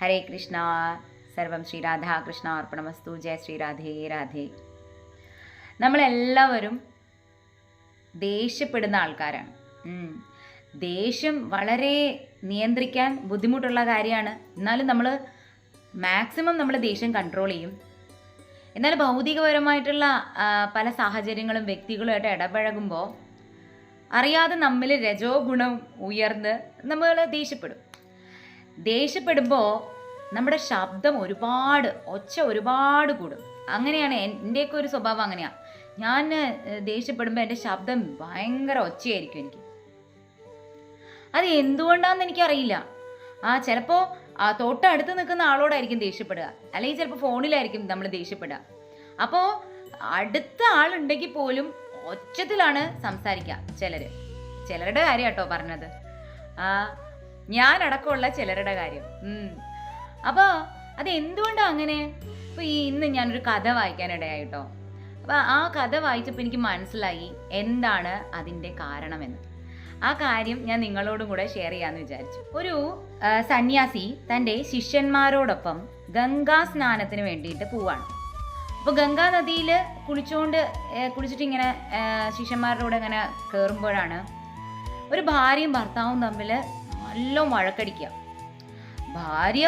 ഹരേ കൃഷ്ണ സർവം ശ്രീ അർപ്പണമസ്തു ജയ ശ്രീ രാധേ നമ്മളെല്ലാവരും ദേഷ്യപ്പെടുന്ന ആൾക്കാരാണ്. ദേഷ്യം വളരെ നിയന്ത്രിക്കാൻ ബുദ്ധിമുട്ടുള്ള കാര്യമാണ്. എന്നാലും നമ്മൾ മാക്സിമം നമ്മൾ ദേഷ്യം കൺട്രോൾ ചെയ്യും. എന്നാൽ ഭൗതികപരമായിട്ടുള്ള പല സാഹചര്യങ്ങളും വ്യക്തികളുമായിട്ട് ഇടപഴകുമ്പോൾ അറിയാതെ നമ്മിൽ രജോ ഗുണം ഉയർന്ന് നമ്മൾ ദേഷ്യപ്പെടും. ദേഷ്യപ്പെടുമ്പോൾ നമ്മുടെ ശബ്ദം ഒരുപാട് ഒച്ച ഒരുപാട് കൂടും. അങ്ങനെയാണ് എൻ- എന്റെയൊക്കെ ഒരു സ്വഭാവം അങ്ങനെയാണ് ഞാൻ ദേഷ്യപ്പെടുമ്പോൾ എന്റെ ശബ്ദം ഭയങ്കര ഒച്ചയായിരിക്കും എനിക്ക്. അത് എന്തുകൊണ്ടാണെന്ന് എനിക്കറിയില്ല. ആ ചിലപ്പോൾ ആ തൊട്ടടുത്ത് നിൽക്കുന്ന ആളോടായിരിക്കും ദേഷ്യപ്പെടുക. അല്ലെങ്കിൽ ചിലപ്പോൾ ഫോണിലായിരിക്കും നമ്മൾ ദേഷ്യപ്പെടുക. അപ്പോൾ അടുത്ത ആളുണ്ടെങ്കിൽ പോലും ഒച്ചത്തിലാണ് സംസാരിക്കുക ചിലർ ചിലരുടെ കാര്യം കേട്ടോ പറഞ്ഞത് ആ ഞാനടക്കമുള്ള ചിലരുടെ കാര്യം. അപ്പോൾ അത് എന്തുകൊണ്ടാണ് അങ്ങനെ? ഇപ്പോൾ ഈ ഇന്ന് ഞാനൊരു കഥ വായിക്കാനിടയായിട്ടോ. അപ്പോൾ ആ കഥ വായിച്ചപ്പോൾ എനിക്ക് മനസ്സിലായി എന്താണ് അതിന്റെ കാരണമെന്ന്. ആ കാര്യം ഞാൻ നിങ്ങളോടും കൂടെ ഷെയർ ചെയ്യാമെന്ന് വിചാരിച്ചു. ഒരു സന്യാസി തന്റെ ശിഷ്യന്മാരോടൊപ്പം ഗംഗാ സ്നാനത്തിന് വേണ്ടിയിട്ട് പോവാണ്. അപ്പോൾ ഗംഗാ നദിയിൽ കുളിച്ചുകൊണ്ട് ഏ, കുളിച്ചിട്ട് ഇങ്ങനെ ശിഷ്യന്മാരുടെ കൂടെ ഇങ്ങനെ കയറുമ്പോഴാണ് ഒരു ഭാര്യയും ഭർത്താവും തമ്മിൽ നല്ല മഴക്കടിക്കുക ഭാര്യ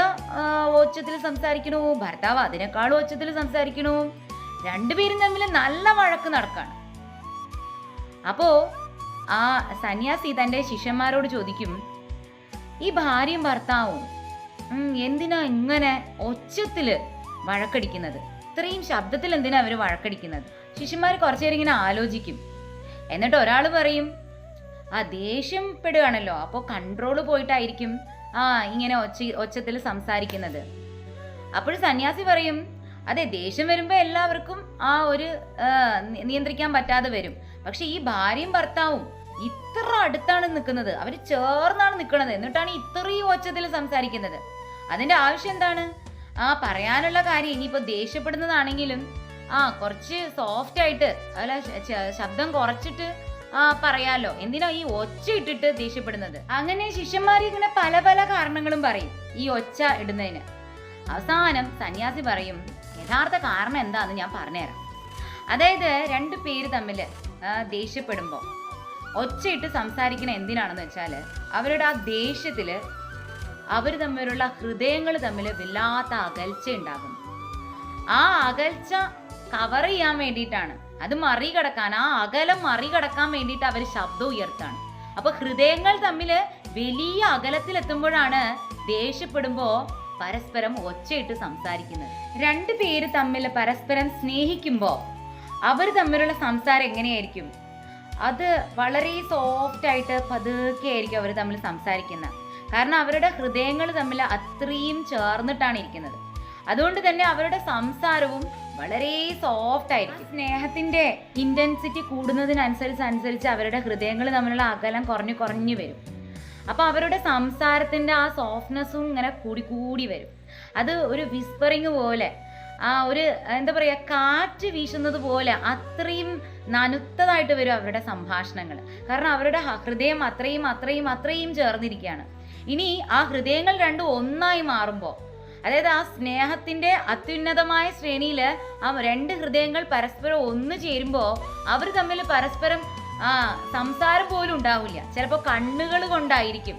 ഒച്ചത്തിൽ സംസാരിക്കണു. ഭർത്താവ് അതിനേക്കാളും ഒച്ചത്തിൽ സംസാരിക്കണു. രണ്ടുപേരും തമ്മിൽ നല്ല വഴക്ക് നടക്കാണ്. അപ്പോ ആ സന്യാസി തന്റെ ശിഷ്യന്മാരോട് ചോദിക്കും ഈ ഭാര്യയും ഭർത്താവും എന്തിനാ ഇങ്ങനെ ഒച്ചത്തിൽ വഴക്കടിക്കുന്നത്? ഇത്രയും ശബ്ദത്തിൽ എന്തിനാ അവർ വഴക്കടിക്കുന്നത്? ശിഷ്യന്മാർ കുറച്ചു നേരം ഇങ്ങനെ ആലോചിക്കും. എന്നിട്ട് ഒരാൾ പറയും ആ ദേഷ്യപ്പെടുകയാണല്ലോ. അപ്പോൾ കൺട്രോൾ പോയിട്ടായിരിക്കും ആ ഇങ്ങനെ ഒച്ച ഒച്ചത്തിൽ സംസാരിക്കുന്നത്. അപ്പോൾ സന്യാസി പറയും അതെ ദേഷ്യം വരുമ്പോൾ എല്ലാവർക്കും ആ ഒരു നിയന്ത്രിക്കാൻ പറ്റാതെ വരും. പക്ഷെ ഈ ഭാര്യയും ഭർത്താവും ഇത്ര അടുത്താണ് നിൽക്കുന്നത്. അവർ ചേർന്നാണ് നിൽക്കുന്നത്. എന്നിട്ടാണ് ഇത്രയും ഒച്ചത്തിൽ സംസാരിക്കുന്നത്. അതിന്റെ ആവശ്യം എന്താണ്? ആ പറയാനുള്ള കാര്യം ഇനിയിപ്പോൾ ദേഷ്യപ്പെടുന്നതാണെങ്കിലും ആ കുറച്ച് സോഫ്റ്റ് ആയിട്ട് അല്ല ശബ്ദം കുറച്ചിട്ട് പറയാലോ. എന്തിനാ ഈ ഒച്ച ഇട്ടിട്ട് ദേഷ്യപ്പെടുന്നത്? അങ്ങനെ ശിഷ്യന്മാർ ഇങ്ങനെ പല പല കാരണങ്ങളും പറയും ഈ ഒച്ച ഇടുന്നതിന്. അവസാനം സന്യാസി പറയും യഥാർത്ഥ കാരണം എന്താന്ന് ഞാൻ പറഞ്ഞുതരാം. അതായത് രണ്ട് പേര് തമ്മിൽ ദേഷ്യപ്പെടുമ്പോൾ ഒച്ചയിട്ട് സംസാരിക്കണ എന്തിനാണെന്ന് വെച്ചാൽ അവരുടെ ആ ദേഷ്യത്തിൽ അവർ തമ്മിലുള്ള ഹൃദയങ്ങൾ തമ്മിൽ വല്ലാത്ത അകൽച്ച ഉണ്ടാകും. ആ അകൽച്ച കവർ ചെയ്യാൻ വേണ്ടിയിട്ടാണ് അത് മറികടക്കാൻ ആ അകലം മറികടക്കാൻ വേണ്ടിയിട്ട് അവർ ശബ്ദം ഉയർത്താണ് അപ്പൊ ഹൃദയങ്ങൾ തമ്മിൽ വലിയ അകലത്തിലെത്തുമ്പോഴാണ് ദേഷ്യപ്പെടുമ്പോൾ പരസ്പരം ഒച്ചയിട്ട് സംസാരിക്കുന്നത്. രണ്ട് പേര് തമ്മിൽ പരസ്പരം സ്നേഹിക്കുമ്പോൾ അവർ തമ്മിലുള്ള സംസാരം എങ്ങനെയായിരിക്കും? അത് വളരെ സോഫ്റ്റ് ആയിട്ട് പതുക്കെ ആയിരിക്കും അവർ തമ്മിൽ സംസാരിക്കുന്നത്. കാരണം അവരുടെ ഹൃദയങ്ങൾ തമ്മിൽ അത്രയും ചേർന്നിട്ടാണ് ഇരിക്കുന്നത്. അതുകൊണ്ട് തന്നെ അവരുടെ സംസാരവും വളരെ സോഫ്റ്റ് ആയിരിക്കും. സ്നേഹത്തിന്റെ ഇന്റൻസിറ്റി കൂടുന്നതിനനുസരിച്ച് അനുസരിച്ച് അവരുടെ ഹൃദയങ്ങൾ തമ്മിലുള്ള അകലം കുറഞ്ഞു കുറഞ്ഞു വരും. അപ്പൊ അവരുടെ സംസാരത്തിന്റെ ആ സോഫ്റ്റ്നെസ്സും ഇങ്ങനെ കൂടി കൂടി വരും. അത് ഒരു വിസ്പറിങ് പോലെ ആ ഒരു എന്താ പറയുക കാറ്റ് വീശുന്നത് പോലെ അത്രയും നനുത്തതായിട്ട് വരും അവരുടെ സംഭാഷണങ്ങൾ. കാരണം അവരുടെ ഹൃദയം അത്രയും അത്രയും അത്രയും ചേർന്നിരിക്കുകയാണ്. ഇനി ആ ഹൃദയങ്ങൾ രണ്ടും ഒന്നായി മാറുമ്പോൾ അതായത് ആ സ്നേഹത്തിന്റെ അത്യുന്നതമായ ശ്രേണിയിൽ ആ രണ്ട് ഹൃദയങ്ങൾ പരസ്പരം ഒന്ന് ചേരുമ്പോൾ അവർ തമ്മിൽ പരസ്പരം ആ സംസാരം പോലും ഉണ്ടാവില്ല. ചിലപ്പോൾ കണ്ണുകൾ കൊണ്ടായിരിക്കും.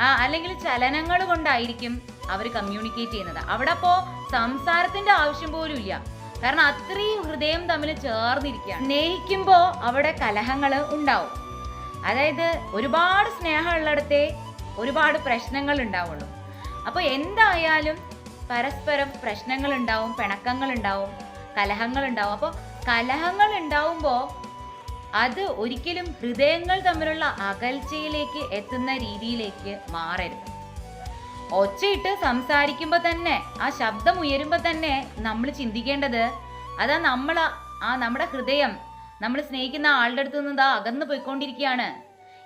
ആ അല്ലെങ്കിൽ ചലനങ്ങൾ കൊണ്ടായിരിക്കും അവർ കമ്മ്യൂണിക്കേറ്റ് ചെയ്യുന്നത്. അവിടെ അപ്പോൾ സംസാരത്തിന്റെ ആവശ്യം പോലും ഇല്ല. കാരണം അത്രയും ഹൃദയം തമ്മിൽ ചേർന്നിരിക്കുകയാണ്. സ്നേഹിക്കുമ്പോൾ അവിടെ കലഹങ്ങൾ ഉണ്ടാവും. അതായത് ഒരുപാട് സ്നേഹമുള്ളിടത്തെ ഒരുപാട് പ്രശ്നങ്ങൾ ഉണ്ടാവുള്ളൂ. അപ്പോൾ എന്തായാലും പരസ്പരം പ്രശ്നങ്ങൾ ഉണ്ടാവും പിണക്കങ്ങൾ ഉണ്ടാവും കലഹങ്ങൾ ഉണ്ടാവും അപ്പോൾ കലഹങ്ങൾ ഉണ്ടാവുമ്പോൾ അത് ഒരിക്കലും ഹൃദയങ്ങൾ തമ്മിലുള്ള അകൽച്ചയിലേക്ക് എത്തുന്ന രീതിയിലേക്ക് മാറരുത്. ഒച്ചയിട്ട് സംസാരിക്കുമ്പോൾ തന്നെ ആ ശബ്ദം ഉയരുമ്പോൾ തന്നെ നമ്മൾ ചിന്തിക്കേണ്ടത് അതാ നമ്മൾ ആ നമ്മുടെ ഹൃദയം നമ്മൾ സ്നേഹിക്കുന്ന ആളുടെ അടുത്ത് നിന്ന് അകന്നു പോയിക്കൊണ്ടിരിക്കുകയാണ്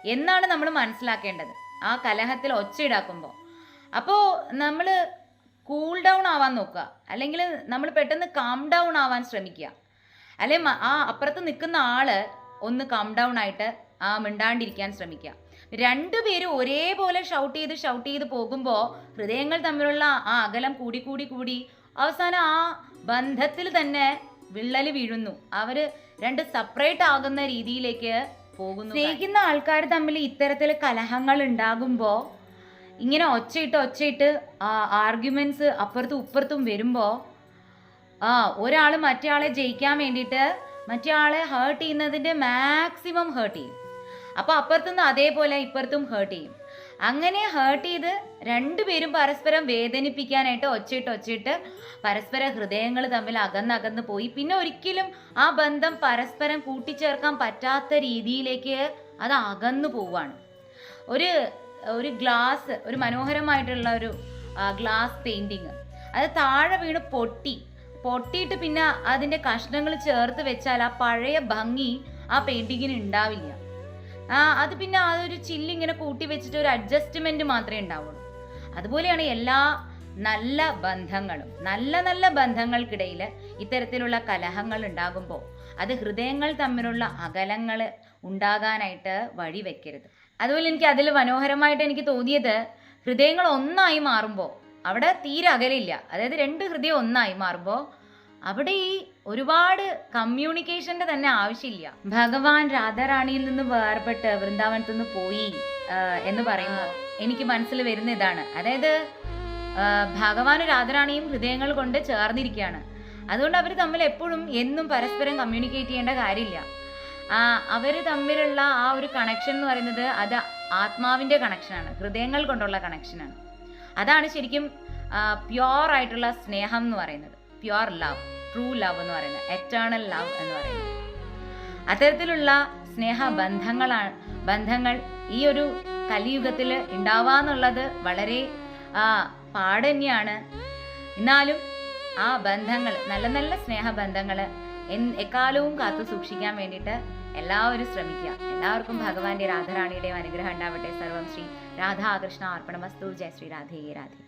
എന്നാണ് നമ്മൾ മനസ്സിലാക്കേണ്ടത്. ആ കലഹത്തിൽ ഒച്ച ഇടാക്കുമ്പോൾ അപ്പോൾ നമ്മൾ ആവാൻ നോക്കുക. അല്ലെങ്കിൽ നമ്മൾ പെട്ടെന്ന് കാം ഡൗൺ ആവാൻ ശ്രമിക്കുക. അല്ലെ ആ അപ്പുറത്ത് നിൽക്കുന്ന ആൾ ഒന്ന് കാം ഡൗൺ ആയിട്ട് ആ മിണ്ടാണ്ടിരിക്കാൻ ശ്രമിക്കുക. രണ്ടുപേരും ഒരേപോലെ ഷൗട്ട് ചെയ്ത് ഷൗട്ട് ചെയ്ത് പോകുമ്പോൾ ഹൃദയങ്ങൾ തമ്മിലുള്ള ആ അകലം കൂടി കൂടി കൂടി അവസാനം ആ ബന്ധത്തിൽ തന്നെ വിള്ളൽ വീഴുന്നു. അവർ രണ്ട് സെപ്പറേറ്റ് ആകുന്ന രീതിയിലേക്ക് പോകുന്നു. സ്നേഹിക്കുന്ന ആൾക്കാർ തമ്മിൽ ഇത്തരത്തിൽ കലഹങ്ങൾ ഉണ്ടാകുമ്പോൾ ഇങ്ങനെ ഒച്ചയിട്ട് ഒച്ചയിട്ട് ആർഗ്യുമെന്റ്സ് അപ്പുറത്തും ഇപ്പുറത്തും വരുമ്പോൾ ആ ഒരാൾ മറ്റേ ജയിക്കാൻ വേണ്ടിയിട്ട് മറ്റേ ആളെ ഹേർട്ട് ചെയ്യുന്നതിന്റെ മാക്സിമം ഹേർട്ട് ചെയ്യും. അപ്പോൾ അപ്പുറത്തുനിന്ന് അതേപോലെ ഇപ്പുറത്തും ഹേർട്ട് ചെയ്യും. അങ്ങനെ ഹേർട്ട് ചെയ്ത് രണ്ടുപേരും പരസ്പരം വേദനിപ്പിക്കാനായിട്ട് ഒച്ചയിട്ട് ഒച്ചയിട്ട് പരസ്പര ഹൃദയങ്ങൾ തമ്മിൽ അകന്നകന്ന് പോയി. പിന്നെ ഒരിക്കലും ആ ബന്ധം പരസ്പരം കൂട്ടിച്ചേർക്കാൻ പറ്റാത്ത രീതിയിലേക്ക് അത് അകന്നു പോവാണ് ഒരു ഒരു ഗ്ലാസ് ഒരു മനോഹരമായിട്ടുള്ള ഒരു ഗ്ലാസ് പെയിന്റിങ് അത് താഴെ വീണ് പൊട്ടി. പൊട്ടിയിട്ട് പിന്നെ അതിന്റെ കഷ്ണങ്ങൾ ചേർത്ത് വെച്ചാൽ ആ പഴയ ഭംഗി ആ പെയിന്റിങ്ങിന് ഉണ്ടാവില്ല. അത് പിന്നെ ആ ഒരു ചില്ലിങ്ങനെ കൂട്ടി വെച്ചിട്ട് ഒരു അഡ്ജസ്റ്റ്മെന്റ് മാത്രമേ ഉണ്ടാവുള്ളൂ. അതുപോലെയാണ് എല്ലാ നല്ല ബന്ധങ്ങളും നല്ല നല്ല ബന്ധങ്ങൾക്കിടയിൽ ഇത്തരത്തിലുള്ള കലഹങ്ങൾ ഉണ്ടാകുമ്പോൾ അത് ഹൃദയങ്ങൾ തമ്മിലുള്ള അകലങ്ങൾ ഉണ്ടാകാനായിട്ട് വഴി വെക്കരുത്. അതുപോലെ എനിക്ക് അതിൽ മനോഹരമായിട്ട് എനിക്ക് തോന്നിയത് ഹൃദയങ്ങൾ ഒന്നായി മാറുമ്പോൾ അവിടെ തീരെ അകലില്ല. അതായത് രണ്ട് ഹൃദയം ഒന്നായി മാറുമ്പോൾ അവിടെ ഈ ഒരുപാട് കമ്മ്യൂണിക്കേഷന്റെ തന്നെ ആവശ്യമില്ല. ഭഗവാൻ രാധാറാണിയിൽ നിന്ന് വേർപെട്ട് വൃന്ദാവനത്തു നിന്ന് പോയി എന്ന് പറയുമ്പോൾ എനിക്ക് മനസ്സിൽ വരുന്ന ഇതാണ്. അതായത് ഭഗവാനും രാധാറാണിയും ഹൃദയങ്ങൾ കൊണ്ട് ചേർന്നിരിക്കുകയാണ്. അതുകൊണ്ട് അവർ തമ്മിൽ എപ്പോഴും എന്നും പരസ്പരം കമ്മ്യൂണിക്കേറ്റ് ചെയ്യേണ്ട കാര്യമില്ല. അവർ തമ്മിലുള്ള ആ ഒരു കണക്ഷൻ എന്ന് പറയുന്നത് അത് ആത്മാവിന്റെ കണക്ഷനാണ് ഹൃദയങ്ങൾ കൊണ്ടുള്ള കണക്ഷനാണ് അതാണ് ശരിക്കും പ്യുവർ ആയിട്ടുള്ള സ്നേഹം എന്ന് പറയുന്നത്. പ്യുവർ ലവ് ട്രൂ ലവ് എന്ന് പറയുന്നത്. എറ്റേണൽ ലവ് എന്ന് പറയുന്നത്. അത്തരത്തിലുള്ള സ്നേഹ ബന്ധങ്ങളാണ് ബന്ധങ്ങൾ ഈ ഒരു കലിയുഗത്തിൽ ഉണ്ടാവാന്നുള്ളത് വളരെ പാട് തന്നെയാണ് എന്നാലും ആ ബന്ധങ്ങൾ നല്ല നല്ല സ്നേഹബന്ധങ്ങൾ എക്കാലവും കാത്തു സൂക്ഷിക്കാൻ വേണ്ടിയിട്ട് എല്ലാവരും ശ്രമിക്കുക. എല്ലാവർക്കും ഭഗവാന്റെ രാധാറാണിയുടെയും അനുഗ്രഹം ഉണ്ടാവട്ടെ. സർവം ശ്രീ രാധാകൃഷ്ണ അർപ്പണമസ്തു. ജയ ശ്രീ രാധേ രാധേ.